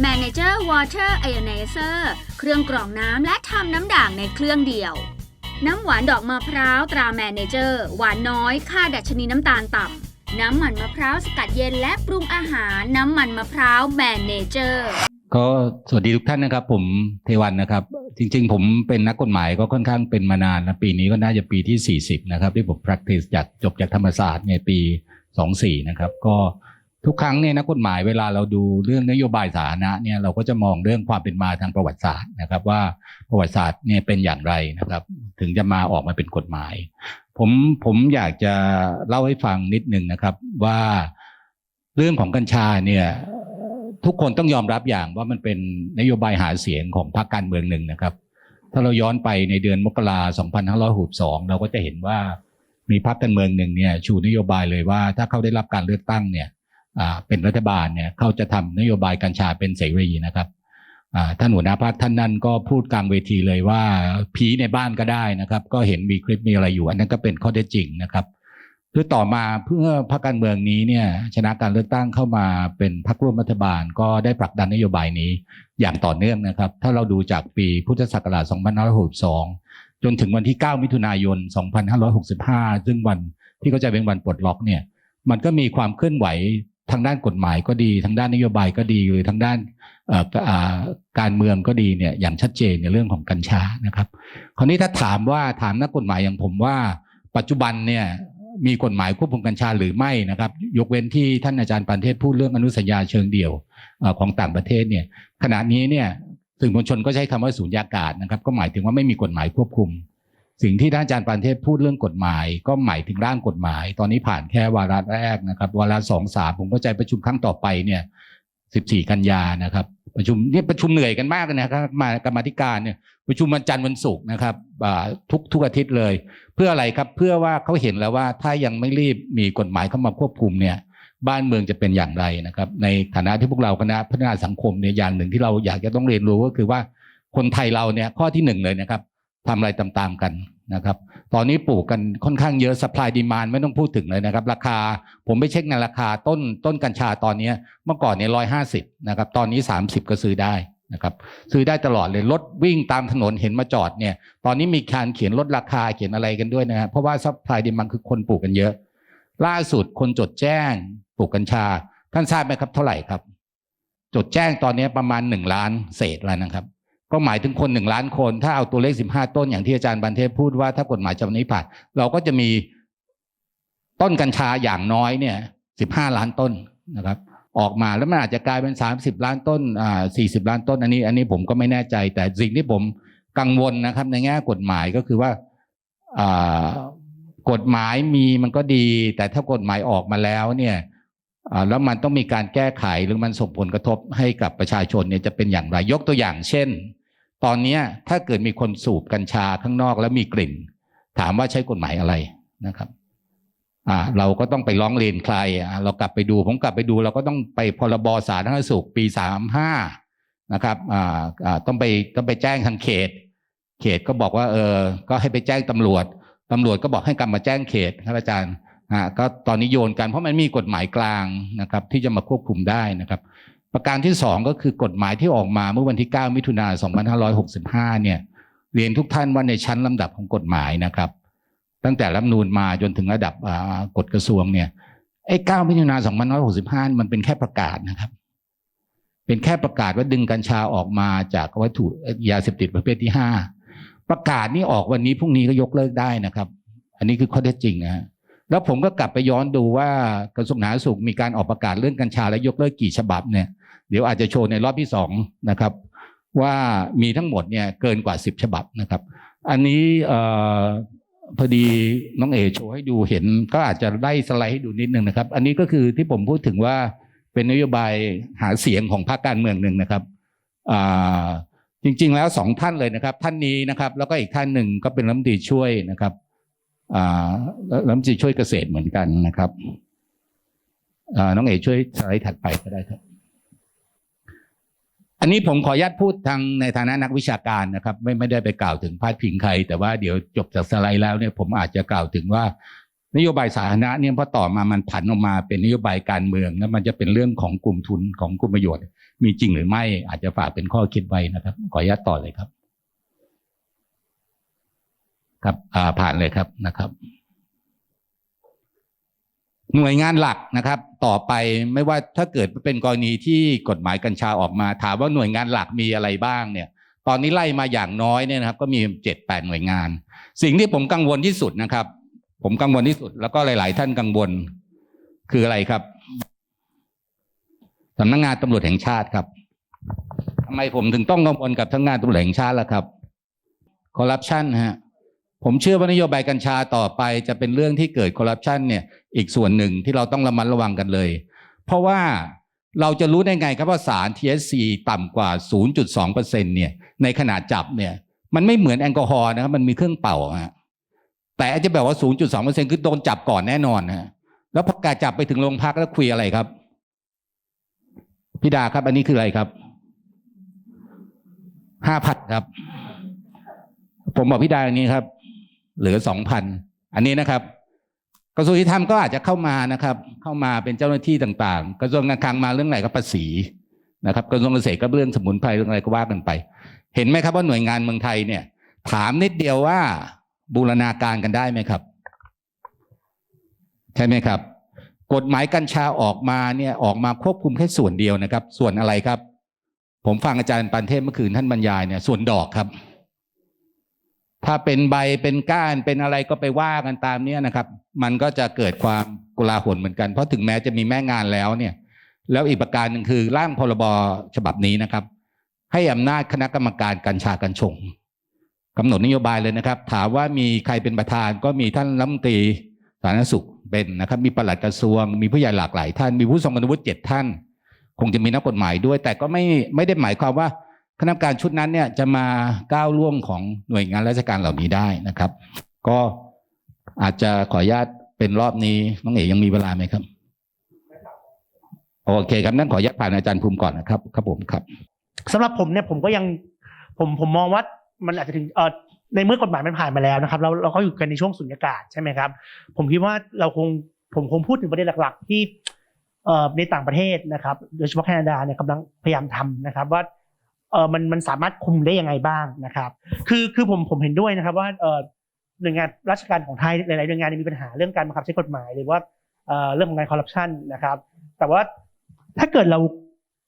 Manager Water Ionizer เครื่องกรองน้ำและทำน้ำด่างในเครื่องเดียว น้ำหวานดอกมะพร้าวตรา Manager หวานน้อยค่าดัชนีน้ำตาลต่ำ น้ำมันมะพร้าวสกัดเย็นและปรุงอาหารน้ำมันมะพร้าว Manager ก็สวัสดีทุกท่านนะครับ ผมเทวันนะครับ จริง ๆ ผมเป็นนักกฎหมายก็ค่อนข้างเป็นมานานนะปีนี้ก็น่าจะปีที่ 40 นะครับ ที่ผม practice จากจบจากธรรมศาสตร์ในปี 24 นะครับ ก็ ทุกครั้งเนี่ยนักกฎหมายเวลาเราดูเรื่องนโยบายสาธารณะเนี่ยเราก็จะมองเรื่องความเป็นมาทางประวัติศาสตร์นะครับ ว่าประวัติศาสตร์เนี่ยเป็นอย่างไรนะครับ ถึงจะมาออกมาเป็นกฎหมาย ผมผมอยากจะเล่าให้ฟังนิดนึงนะครับ ว่าเรื่องของกัญชาเนี่ยทุกคนต้องยอมรับอย่างว่ามันเป็นนโยบายหาเสียงของพรรคการเมืองหนึ่งนะครับ ถ้าเราย้อนไปในเดือนมกราคม2562เราก็จะเห็นว่ามีพรรคการเมืองหนึ่งเนี่ยชูนโยบายเลยว่า ถ้าเขาได้รับการเลือกตั้งเนี่ย เป็นรัฐบาลเนี่ยเขาจะทำนโยบายกัญชาเป็นเสรีนะครับท่านหัวหน้าพรรคท่านนั้นก็พูดกลางเวทีเลยว่าผีในบ้านก็ได้นะครับ ก็เห็นมีคลิปมีอะไรอยู่ อันนั้นก็เป็นข้อเท็จจริงนะครับคือต่อมาเพื่อพรรคการเมืองนี้เนี่ยชนะการเลือกตั้งเข้ามาเป็นพรรคร่วมรัฐบาล ก็ได้ผลักดันนโยบายนี้อย่างต่อเนื่องนะครับ ถ้าเราดูจากปีพุทธศักราช 2562 จนถึงวันที่ 9 มิถุนายน 2565 ซึ่งวันที่เขาจะเป็นวันปลดล็อกเนี่ยมันก็มีความเคลื่อนไหว ทางด้านกฎหมายก็ดี ทางด้านนโยบายก็ดี หรือทางด้านการเมืองก็ดีเนี่ยอย่างชัดเจนในเรื่องของกัญชานะครับ คราวนี้ถ้าถามว่าถามนักกฎหมายอย่างผมว่า ปัจจุบันเนี่ยมีกฎหมายควบคุมกัญชาหรือไม่นะครับ ยกเว้นที่ท่านอาจารย์ปันเทศพูดเรื่องอนุสัญญาเชิงเดี่ยวอของต่างประเทศเนี่ยขณะนี้เนี่ยสื่อมวลชนก็ใช้คำว่าสูญญากาศนะครับ ก็หมายถึงว่าไม่มีกฎหมายควบคุม สิ่งที่ท่านอาจารย์ปันเทศพูดเรื่องกฎหมาย ก็หมายถึงร่างกฎหมาย ตอนนี้ผ่านแค่วาระแรกนะครับ วาระสองสามผมก็ใจประชุมครั้งต่อไปเนี่ยสิบสี่กันยานะครับ ประชุมเนี่ยประชุมเหนื่อยกันมากเลยนะครับมากรรมธิการเนี่ยประชุมวันจันทร์วันศุกร์นะครับทุกทุกอาทิตย์เลย เพื่ออะไรครับเพื่อว่าเขาเห็นแล้วว่าถ้ายังไม่รีบมีกฎหมายเข้ามาควบคุมเนี่ยบ้านเมืองจะเป็นอย่างไรนะครับ ในฐานะที่พวกเราคณะพัฒนาสังคมเนี่ยอย่างหนึ่งที่เราอยากจะต้องเรียนรู้ก็คือว่าคนไทยเราเนี่ยข้อที่หนึ่งเลยนะครับ ทำอะไรตามๆกันนะครับ ตอนนี้ปลูกกันค่อนข้างเยอะสป라이ดีมานไม่ต้องพูดถึงเลยนะครับ ราคาผมไปเช็คในราคาต้นต้นกัญชาตอนนี้เมื่อก่อนเนี่ยร้อยห้าสิบนะครับ ตอนนี้สามสิบก็ซื้อได้นะครับซื้อได้ตลอดเลยรถวิ่งตามถนนเห็นมาจอดเนี่ย ตอนนี้มีการเขียนลดราคาเขียนอะไรกันด้วยนะครับเพราะว่าซัพพลายดีมันคือคนปลูกกันเยอะ ล่าสุดคนจดแจ้งปลูกกัญชา ท่านทราบไหมครับเท่าไหร่ครับ จดแจ้งตอนนี้ประมาณหนึ่งล้านเศษแล้วนะครับ ก็หมายถึงคนหนึ่งล้านคน ถ้าเอาตัวเลขสิบห้าต้นอย่างที่อาจารย์บันเทพพูดว่าถ้ากฎหมายจะวันนี้ผ่านเราก็จะมีต้นกัญชาอย่างน้อยเนี่ยสิบห้าล้านต้นนะครับ ออกมาแล้วมันอาจจะกลายเป็นสามสิบล้านต้นอ่าสี่สิบล้านต้นอันนี้ อันนี้ผมก็ไม่แน่ใจ แต่สิ่งที่ผมกังวลนะครับ ในแง่กฎหมายก็คือว่าอ่ากฎหมายมีมันก็ดี แต่ถ้ากฎหมายออกมาแล้วเนี่ยอ่าแล้วมันต้องมีการแก้ไขหรือมันส่งผลกระทบให้กับประชาชนเนี่ยจะเป็นอย่างไรยกตัวอย่างเช่น ตอนนี้ถ้าเกิดมีคนสูบกัญชาข้างนอกแล้วมีกลิ่น ถามว่าใช้กฎหมายอะไรนะครับอ่าเราก็ต้องไปร้องเรียนใครเรากลับไปดูผมกลับไปดู เราก็ต้องไปพรบสาธารณสุขปีสามห้านะครับอ่าอ่าต้องไปต้องไปแจ้งทางเขต เขตก็บอกว่าเออ ก็ให้ไปแจ้งตำรวจตำรวจก็บอกให้กลับมาแจ้งเขตครับอาจารย์อ่าก็ตอนนี้โยนกันเพราะมันมีกฎหมายกลางนะครับ ที่จะมาควบคุมได้นะครับ ประการที่สองก็คือกฎหมายที่ออกมาเมื่อวันที่ 9 มิถุนายน2565 เนี่ย เรียนทุกท่านว่าในชั้นลำดับของกฎหมายนะครับ ตั้งแต่รัฐมนูญมาจนถึงระดับกฎกระทรวงเนี่ยไอ้ 9 มิถุนายน2565 มันเป็นแค่ประกาศนะครับ เป็นแค่ประกาศว่าดึงกัญชาออกมาจากวัตถุยาเสพติดประเภทที่ 5 ประกาศนี้ออกวันนี้พรุ่งนี้ก็ยกเลิกได้นะครับ อันนี้คือข้อเท็จจริงนะแล้วผมก็กลับไปย้อนดูว่ากระทรวงสาธารณสุขมีการออกประกาศเรื่องกัญชาและยกเลิกกี่ฉบับเนี่ย เดี๋ยวอาจจะโชว์ในรอบที่สองนะครับ ว่ามีทั้งหมดเนี่ยเกินกว่าสิบฉบับนะครับ อันนี้พอดีน้องเอโชว์ให้ดูเห็น ก็อาจจะไล่สไลด์ให้ดูนิดนึงนะครับ อันนี้ก็คือที่ผมพูดถึงว่าเป็นนโยบายหาเสียงของพรรคการเมืองหนึ่งนะครับจริง ๆ แล้วสองท่านเลยนะครับ ท่านนี้นะครับ แล้วก็อีกท่านหนึ่งก็เป็นรัฐมนตรีช่วยนะครับรัฐมนตรีช่วยเกษตรเหมือนกันนะครับน้องเอช่วยสไลด์ถัดไปก็ได้ครับ อันนี้ผมขออนุญาตพูดทางในฐานะนักวิชาการนะครับ ไม่ไม่ได้ไปกล่าวถึงพาดพิงใคร แต่ว่าเดี๋ยวจบจากสไลด์แล้วเนี่ยผมอาจจะกล่าวถึงว่า นโยบายสาธารณะเนี่ยพอต่อมามันผันออกมาเป็นนโยบายการเมืองแล้วมันจะเป็นเรื่องของกลุ่มทุนของกลุ่มประโยชน์ มีจริงหรือไม่อาจจะฝากเป็นข้อคิดไว้นะครับ ขออนุญาตต่อเลยครับ ครับผ่านเลยครับนะครับ หน่วยงานหลักนะครับ ต่อไปไม่ว่าถ้าเกิดเป็นกรณีที่กฎหมายกัญชาออกมา ถามว่าหน่วยงานหลักมีอะไรบ้างเนี่ย ตอนนี้ไล่มาอย่างน้อยเนี่ยนะครับ ก็มีเจ็ดแปดหน่วยงาน สิ่งที่ผมกังวลที่สุดนะครับ ผมกังวลที่สุด แล้วก็หลาย ๆ ท่านกังวลคืออะไรครับสำนักงานตำรวจแห่งชาติครับทำไมผมถึงต้องกังวลกับทั้งงานตำรวจแห่งชาติล่ะครับคอร์รัปชันฮะ ผมเชื่อว่านโยบายกัญชาต่อไปจะเป็นเรื่องที่เกิดคอร์รัปชันเนี่ยอีกส่วนหนึ่งที่เราต้องระมัดระวังกันเลย เพราะว่าเราจะรู้ได้ไงครับว่าสาร THC ต่ำกว่า 0.2%เนี่ยในขนาดจับเนี่ยมันไม่เหมือนแอลกอฮอล์นะครับมันมีเครื่องเป่าฮะแต่อาจจะแบบว่า 0.2%คือโดนจับก่อนแน่นอนฮะแล้วพอการจับไปถึงโรงพักแล้วคุยอะไรครับพี่ดาครับ อันนี้คืออะไรครับห้าพันครับ ผมบอกพี่ดาอย่างนี้ครับ หลือสองพันอันนี้นะครับ กระทรวงยุติธรรมก็อาจจะเข้ามานะครับ เข้ามาเป็นเจ้าหน้าที่ต่างๆ กระทรวงการคลังมาเรื่องไหนก็ภาษีนะครับ กระทรวงเกษตรก็เรื่องสมุนไพรเรื่องอะไรก็ว่ากันไป เห็นไหมครับว่าหน่วยงานเมืองไทยเนี่ย ถามนิดเดียวว่าบูรณาการกันได้ไหมครับ ใช่ไหมครับ กฎหมายกัญชาออกมาเนี่ยออกมาควบคุมแค่ส่วนเดียวนะครับ ส่วนอะไรครับ ผมฟังอาจารย์ปันเทพเมื่อคืนท่านบรรยายเนี่ยส่วนดอกครับ ถ้าเป็นใบเป็นก้านเป็นอะไรก็ไปว่ากันตามเนี้ยนะครับ มันก็จะเกิดความกุลาหลเหมือนกัน เพราะถึงแม้จะมีแม่งานแล้วเนี่ย แล้วอีกประการหนึ่งคือร่างพรบฉบับนี้นะครับ ให้อำนาจคณะกรรมการกัญชากัญชงกำหนดนโยบายเลยนะครับ ถามว่ามีใครเป็นประธานก็มีท่านรัฐมนตรีสาธารณสุขเป็นนะครับ มีปลัดกระทรวง มีผู้ใหญ่หลากหลายท่าน มีผู้ทรงคุณวุฒิเจ็ดท่าน คงจะมีนักกฎหมายด้วย แต่ก็ไม่ไม่ได้หมายความว่า คณะกรรมการชุดนั้นเนี่ยจะมาก้าวล่วงของหน่วยงานราชการเหล่านี้ได้นะครับ ก็อาจจะขออนุญาตเป็นรอบนี้น้องเอ๋ยังมีเวลาไหมครับ โอเคครับนั่นขออนุญาตผ่านอาจารย์ภูมิก่อนนะครับ ครับผมครับสำหรับผมเนี่ยผมก็ยังผมผมมองว่ามันอาจจะถึงเออในเมื่อกฎหมายมันผ่านมาแล้วนะครับเราเราก็อยู่กันในช่วงสุญญากาศใช่ไหมครับ ผมคิดว่าเราคงผมคงพูดถึงประเด็นหลัก ๆ ที่ในต่างประเทศนะครับ โดยเฉพาะแคนาดาเนี่ยกำลังพยายามทำนะครับว่า เออมันมันสามารถคุมได้ยังไงบ้างนะครับ คือคือผมผมเห็นด้วยนะครับว่าเออหน่วยงานราชการของไทยหลายๆหน่วยงานมีปัญหาเรื่องการบังคับใช้กฎหมายหรือว่าเอ่อเรื่องของการคอร์รัปชันนะครับ แต่ว่าถ้าเกิดเรา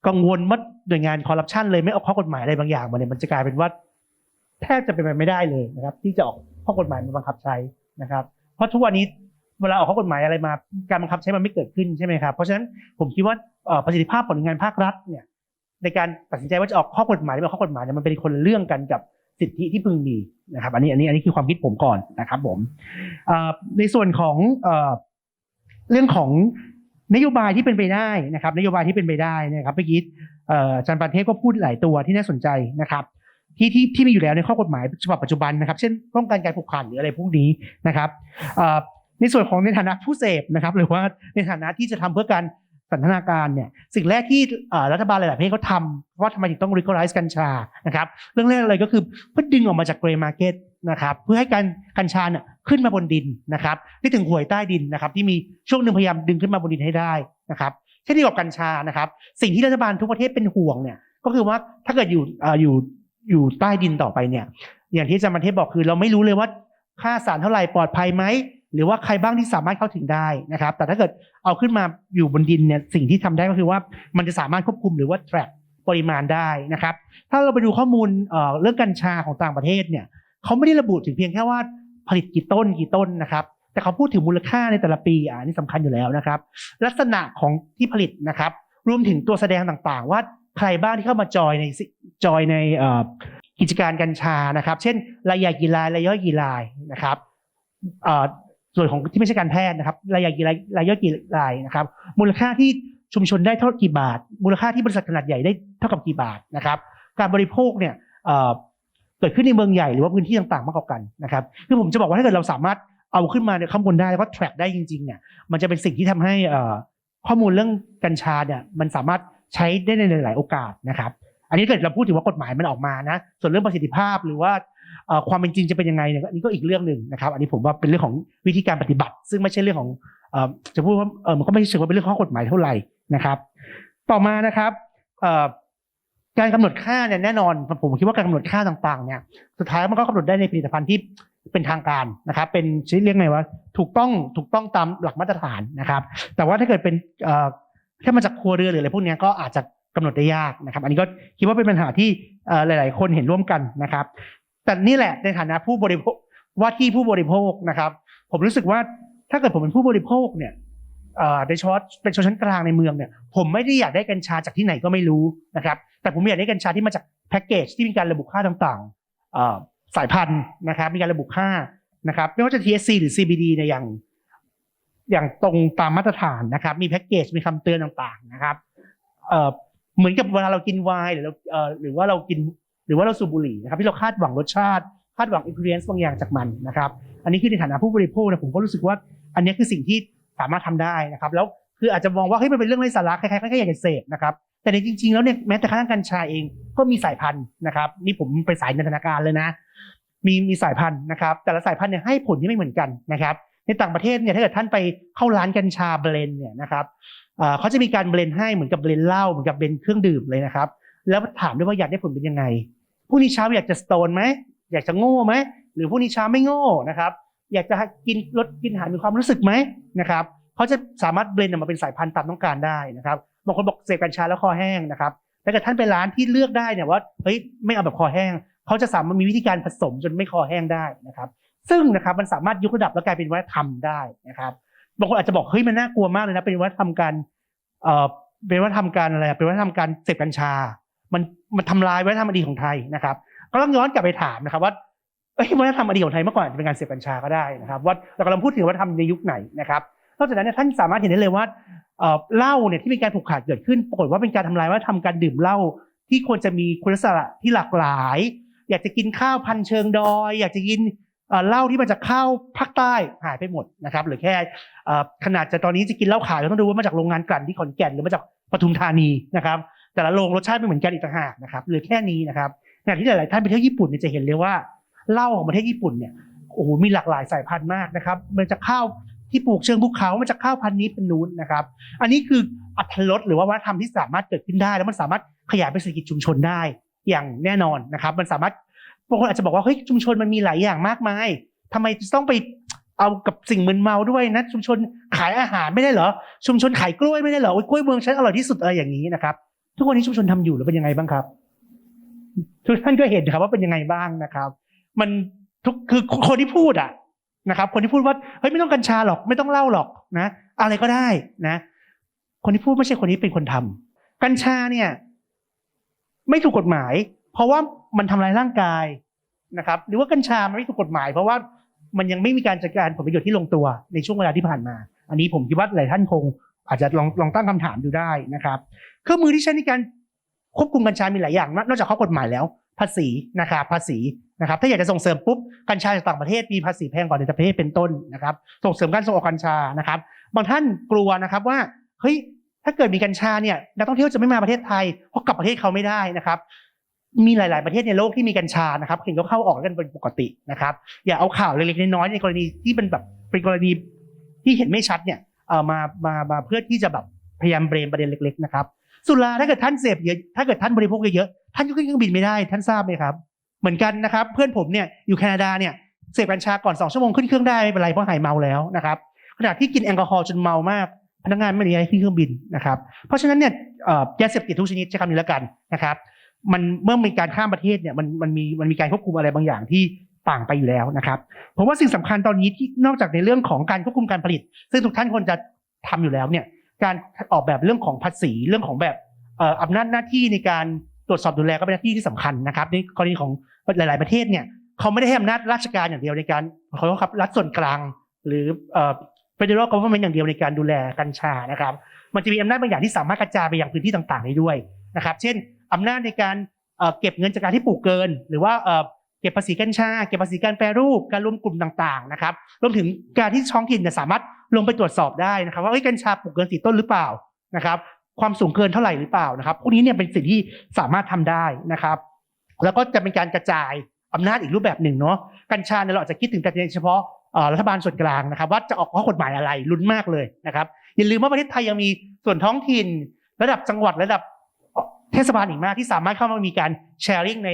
กังวลว่าหน่วยงานคอร์รัปชันเลยไม่เอาข้อกฎหมายอะไรบางอย่างมาเนี่ยมันจะกลายเป็นว่าแทบจะเป็นไปไม่ได้เลยนะครับ ที่จะออกข้อกฎหมายมาบังคับใช้นะครับ เพราะทุกวันนี้เวลาออกข้อกฎหมายอะไรมา การบังคับใช้มันไม่เกิดขึ้นใช่ไหมครับเพราะฉะนั้นผมคิดว่าประสิทธิภาพของหน่วยงานภาครัฐเนี่ย ในการตัดสินใจว่าจะออกข้อกฎหมายหรือไม่ออกข้อกฎหมายเนี่ยมันเป็นคนเรื่องกันกับสิทธิที่พึงมีนะครับ อันนี้อันนี้อันนี้คือความคิดผมก่อนนะครับ ผมในส่วนของเรื่องของนโยบายที่เป็นไปได้นะครับ นโยบายที่เป็นไปได้นะครับเมื่อกี้อาจารย์ปานเทพก็พูดหลายตัวที่น่าสนใจนะครับ ที่ที่ที่มีอยู่แล้วในข้อกฎหมายฉบับปัจจุบันนะครับ เช่นป้องกันการผูกขาดหรืออะไรพวกนี้นะครับในส่วนของในฐานะผู้เสพนะครับ หรือว่าในฐานะที่จะทำเพื่อการ สันทนาการเนี่ยสิ่งแรกที่รัฐบาลหลายๆประเทศเขาทำว่าทำไมถึงต้อง legalize กัญชานะครับเรื่องแรกเลยก็คือเพื่อดึงออกมาจาก gray market นะครับเพื่อให้การกัญชาเนี่ยขึ้นมาบนดินนะครับที่ถึงหวยใต้ดินนะครับที่มีช่วงหนึ่งพยายามดึงขึ้นมาบนดินให้ได้นะครับเช่นเดียวกับกัญชานะครับ สิ่งที่รัฐบาลทุกประเทศเป็นห่วงเนี่ยก็คือว่าถ้าเกิดอยู่อยู่อยู่ใต้ดินต่อไปเนี่ยอย่างที่อาจารย์มันเทพบอกคือเราไม่รู้เลยว่าค่าสารเท่าไหร่ปลอดภัยไหม หรือว่าใครบ้างที่สามารถเข้าถึงได้นะครับ แต่ถ้าเกิดเอาขึ้นมาอยู่บนดินเนี่ยสิ่งที่ทำได้ก็คือว่ามันจะสามารถควบคุมหรือว่า track ปริมาณได้นะครับ ถ้าเราไปดูข้อมูลเเรื่องกัญชาของต่างประเทศเนี่ยเขาไม่ได้ระบุถึงเพียงแค่ว่าผลิตกี่ต้นกี่ต้นนะครับ แต่เขาพูดถึงมูลค่าในแต่ละปีอ่านี่สำคัญอยู่แล้วนะครับ ลักษณะของที่ผลิตนะครับ รวมถึงตัวแสดงต่างๆ ว่าใครบ้างที่เข้ามาจอยในจอยในกิจการกัญชานะครับ เช่นรายใหญ่กี่รายรายย่อยกี่รายนะครับ ส่วนของที่ไม่ใช่การแพทย์นะครับรายใหญ่กี่รายรายย่อยกี่รายนะครับ มูลค่าที่ชุมชนได้เท่ากี่บาท มูลค่าที่บริษัทขนาดใหญ่ได้เท่ากับกี่บาทนะครับ การบริโภคเนี่ยเกิดขึ้นในเมืองใหญ่หรือว่าพื้นที่ต่างๆมากกว่ากันนะครับคือผมจะบอกว่าถ้าเกิดเราสามารถเอาขึ้นมาเนี่ยข้างบนได้แล้วก็ track ได้จริงๆเนี่ยมันจะเป็นสิ่งที่ทำให้ข้อมูลเรื่องกัญชาเนี่ยมันสามารถใช้ได้ในหลาย ๆ โอกาสนะครับ อันนี้เกิดเราพูดถึงว่ากฎหมายมันออกมานะส่วนเรื่องประสิทธิภาพหรือว่า ความเป็นจริงจะเป็นยังไงเนี่ยอันนี้ก็อีกเรื่องหนึ่งนะครับ อันนี้ผมว่าเป็นเรื่องของวิธีการปฏิบัติ ซึ่งไม่ใช่เรื่องของจะพูดว่าเออมันก็ไม่ใช่เชิงว่าเป็นเรื่องข้อกฎหมายเท่าไหร่นะครับ ต่อมานะครับการกำหนดค่าเนี่ยแน่นอนผมคิดว่าการกำหนดค่าต่างๆเนี่ยสุดท้ายมันก็กำหนดได้ในผลิตภัณฑ์ที่เป็นทางการนะครับ เป็นชนิดเรียกไงว่าถูกต้องถูกต้องตามหลักมาตรฐานนะครับ แต่ว่าถ้าเกิดเป็นเอ่อถ้ามาจากครัวเรือนหรืออะไรพวกนี้ก็อาจจะกำหนดได้ยากนะครับ อันนี้ก็คิดว่าเป็นปัญหาที่หลาย ๆ คนเห็นร่วมกันนะครับ แต่นี่แหละในฐานะผู้บริโภคว่าที่ผู้บริโภคนะครับ ผมรู้สึกว่าถ้าเกิดผมเป็นผู้บริโภคเนี่ยเอ่อโดยเฉพาะเป็นชนชั้นกลางในเมืองเนี่ยผมไม่ได้อยากได้กัญชาจากที่ไหนก็ไม่รู้นะครับแต่ผมอยากได้กัญชาที่มาจากแพ็กเกจที่มีการระบุค่าต่างๆสายพันธุ์นะครับมีการระบุค่านะครับไม่ว่าจะ THC หรือ CBD เนี่ยอย่างอย่างตรงตามมาตรฐานนะครับ มีแพ็กเกจมีคำเตือนต่างๆนะครับเอ่อเหมือนกับเวลาเรากินไวน์หรือเราเอ่อหรือว่าเรากิน หรือว่าเราสูบบุหรี่นะครับที่เราคาดหวังรสชาติ คาดหวัง experience บางอย่างจากมันนะครับอันนี้คือในฐานะผู้บริโภคนะผมก็รู้สึกว่าอันนี้คือสิ่งที่สามารถทำได้นะครับแล้วคืออาจจะมองว่าเฮ้ยมันเป็นเรื่องไร้สาระใครๆก็แค่อยากจะเสพนะครับแต่ในจริง ๆ แล้วเนี่ยแม้แต่กระทั่งกัญชาเองก็มีสายพันธุ์นะครับนี่ผมไปสายนันทนาการเลยนะ มีมีสายพันธุ์นะครับแต่ละสายพันธุ์เนี่ยให้ผลที่ไม่เหมือนกันนะครับในต่างประเทศเนี่ยถ้าเกิดท่านไปเข้าร้านกัญชาเบลนเนี่ยนะครับเขาจะมีการเบลนให้เหมือนกับเบลนเหล้าเหมือนกับเบลนเครื่องดื่มเลยนะครับ แล้วถามด้วยว่าอยากได้ผลเป็นยังไง พรุ่งนี้เช้าอยากจะสโตนไหมอยากจะโง่ไหมหรือพรุ่งนี้เช้าไม่โง่นะครับ อยากจะกินรสกินอาหารมีความรู้สึกไหมนะครับเขาจะสามารถเบลนด์ออกมาเป็นสายพันธุ์ตามต้องการได้นะครับบางคนบอกเสพกัญชาแล้วคอแห้งนะครับแต่ถ้าเกิดท่านไปร้านที่เลือกได้เนี่ยว่าเฮ้ยไม่เอาแบบคอแห้งเขาจะสามารถมีวิธีการผสมจนไม่คอแห้งได้นะครับ ซึ่งนะครับมันสามารถยกระดับและกลายเป็นวัฒนธรรมได้นะครับบางคนอาจจะบอกเฮ้ยมันน่ากลัวมากเลยนะเป็นวัฒนธรรมการเอ่อเป็นวัฒนธรรมการอะไรเป็นวัฒนธรรมการเสพกัญชา มันมันทำลายวัฒนธรรมอดีตของไทยนะครับก็ต้องย้อนกลับไปถามนะครับว่าเอ้ยวัฒนธรรมอดีตของไทยเมื่อก่อนจะเป็นการเสพกัญชาก็ได้นะครับว่าเรากำลังพูดถึงวัฒนธรรมในยุคไหนนะครับนอกจากนั้นเนี่ยท่านสามารถเห็นได้เลยว่าเหล้าเนี่ยที่มีการผูกขาดเกิดขึ้นปรากฏว่าเป็นการทำลายวัฒนธรรมการดื่มเหล้าที่ควรจะมีคุณลักษณะที่หลากหลาย อยากจะกินข้าวพันเชิงดอย อยากจะกินเหล้าที่มาจากข้าวภาคใต้หายไปหมดนะครับหรือแค่ขนาดจะตอนนี้จะกินเหล้าขาวเราต้องดูว่ามาจากโรงงานกลั่นที่ขอนแก่นหรือมาจากปทุมธานีนะครับ แต่ละโรงรสชาติไม่เหมือนกันอีกต่างหากนะครับเหรือแค่นี้นะครับขณะที่หลาย ๆ ท่านไปเที่ยวญี่ปุ่นเนี่ยจะเห็นเลยว่าเหล้าของประเทศญี่ปุ่นเนี่ยโอ้โหมีหลากหลายสายพันธุ์มากนะครับมันจะข้าวที่ปลูกเชิงภูเขามาจากข้าวพันธุ์นี้เป็นนู้นนะครับ อันนี้คืออัตรสหรือว่าวัฒนธรรมที่สามารถเกิดขึ้นได้ แล้วมันสามารถขยายไปเศรษฐกิจชุมชนได้อย่างแน่นอนนะครับ มันสามารถบางคนอาจจะบอกว่าเฮ้ยชุมชนมันมีหลายอย่างมากมายทำไมต้องไปเอากับสิ่งมึนเมาด้วยนะชุมชนขายอาหารไม่ได้เหรอชุมชนขายกล้วยไม่ได้เหรอโอ้ยกล้วยเมืองฉันอร่อยที่สุดอะไรอย่างนี้นะครับ ทุกวันนี้ชุมชนทำอยู่แล้วเป็นยังไงบ้างครับ ทุกท่านก็เห็นครับว่าเป็นยังไงบ้างนะครับ มันทุกคือคนที่พูดอะนะครับ คนที่พูดว่าเฮ้ยไม่ต้องกัญชาหรอกไม่ต้องเหล้าหรอกนะ อะไรก็ได้นะ คนที่พูดไม่ใช่คนนี้เป็นคนทำกัญชาเนี่ย ไม่ถูกกฎหมาย เพราะว่ามันทำลายร่างกายนะครับ หรือว่ากัญชาไม่ถูกกฎหมาย เพราะว่ามันยังไม่มีการจัดการผลประโยชน์ที่ลงตัวในช่วงเวลาที่ผ่านมา อันนี้ผมคิดว่าหลายท่านคง อาจจะลองลองตั้งคำถามดูได้นะครับ เครื่องมือที่ใช้ในการควบคุมกัญชา มีหลายอย่าง นอกจากข้อกฎหมายแล้ว ภาษีนะครับภาษีนะครับ ถ้าอยากจะส่งเสริมปุ๊บ กัญชาจากต่างประเทศมีภาษีแพงกว่าในประเทศเป็นต้นนะครับ ส่งเสริมการส่งออกกัญชานะครับ บางท่านกลัวนะครับว่า เฮ้ย ถ้าเกิดมีกัญชาเนี่ยนักท่องเที่ยวจะไม่มาประเทศไทย เพราะกลับประเทศเขาไม่ได้นะครับ มีหลาย ๆ ประเทศในโลกที่มีกัญชานะครับ เห็นเขาเข้าออกกันเป็นปกตินะครับ อย่าเอาข่าวเล็ก ๆ น้อย ๆ ในกรณีที่เป็นแบบเป็นกรณีที่เห็นไม่ชัดเนี่ย มามามาเพื่อที่จะแบบพยายามเบรมประเด็นเล็ก ๆ นะครับสุราถ้าเกิดท่านเสพเยอะถ้าเกิดท่านบริโภคเยอะๆท่านก็ขึ้นเครื่องบินไม่ได้ท่านทราบไหมครับ เหมือนกันนะครับ เพื่อนผมเนี่ยอยู่แคนาดาเนี่ยเสพกัญชาก่อนสองชั่วโมงขึ้นเครื่องได้ไม่เป็นไรเพราะหายเมาแล้วนะครับขณะที่กินแอลกอฮอล์จนเมามากพนักงานไม่อนุญาตให้ขึ้นเครื่องบินนะครับเพราะฉะนั้นเนี่ยเอ่อยาเสพติดทุกชนิดใช้คำนี้แล้วกันนะครับมันเมื่อมีการข้ามประเทศเนี่ยมันมันมีมันมีการควบคุมอะไรบางอย่างที่ ต่างไปอยู่แล้วนะครับผมว่าสิ่งสำคัญตอนนี้ที่นอกจากในเรื่องของการควบคุมการผลิต ซึ่งทุกท่านควรจะทำอยู่แล้วเนี่ยการออกแบบเรื่องของภาษีเรื่องของแบบอออำนาจหน้าที่ในการตรวจสอบดูแลก็เป็นหน้าที่ที่สำคัญนะครับในกรณีของหลาย ๆประเทศเนี่ยเขาไม่ได้ให้อำนาจราชการอย่างเดียวในการเขาเรียกว่าครับรัฐส่วนกลาง หรือเอ่อ federal government อย่างเดียวในการดูแลกัญชานะครับ มันจะมีอำนาจบางอย่างที่สามารถกระจายไปยังพื้นที่ต่าง ๆ ได้ด้วยนะครับ เช่นอำนาจในการเก็บเงินจากการที่ปลูกเกิน หรือว่า ก็บภาษีกัญชา เก็บภาษีการแปรรูป การรวมกลุ่มต่างๆนะครับ รวมถึงการที่ท้องถิ่นเนี่ยสามารถลงไปตรวจสอบได้นะครับ ว่าเอ้กัญชาปลูกเกินสี่ต้นหรือเปล่านะครับ ความสูงเกินเท่าไหร่หรือเปล่านะครับพวกนี้เนี่ยเป็นสิ่งที่สามารถทำได้นะครับ แล้วก็จะเป็นการกระจายอำนาจอีกรูปแบบหนึ่งเนาะ กัญชาเนี่ยเราจะคิดถึงแต่เฉพาะรัฐบาลส่วนกลางนะครับ ว่าจะออกข้อกฎหมายอะไรลุ้นมากเลยนะครับ อย่าลืมว่าประเทศไทยยังมีส่วนท้องถิ่น ระดับจังหวัดระดับเทศบาลอีกมากที่สามารถเข้ามามีการแชร์ลิงใน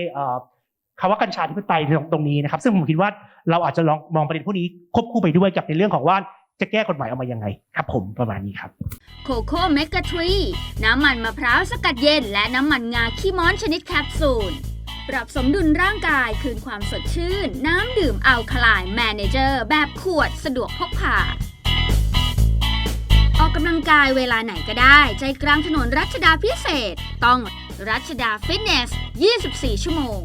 คำว่ากัญชาที่ไปตรงตรงนี้นะครับ ซึ่งผมคิดว่าเราอาจจะลองมองประเด็นพวกนี้ควบคู่ไปด้วยกับในเรื่องของว่าจะแก้กฎหมายออกมายังไงครับผมประมาณนี้ครับโคโค่เมกะทรีน้ำมันมะพร้าวสกัดเย็น และน้ำมันงาขี้ม้อนชนิดแคปซูล ปรับสมดุลร่างกายคืนความสดชื่น น้ำดื่มอัลคาไลน์แมเนเจอร์ แบบขวดสะดวกพกพาออกกำลังกายเวลาไหนก็ได้ ใจกลางถนนรัชดาพิเศษ ต้องรัชดาฟิตเนส 24 ชั่วโมง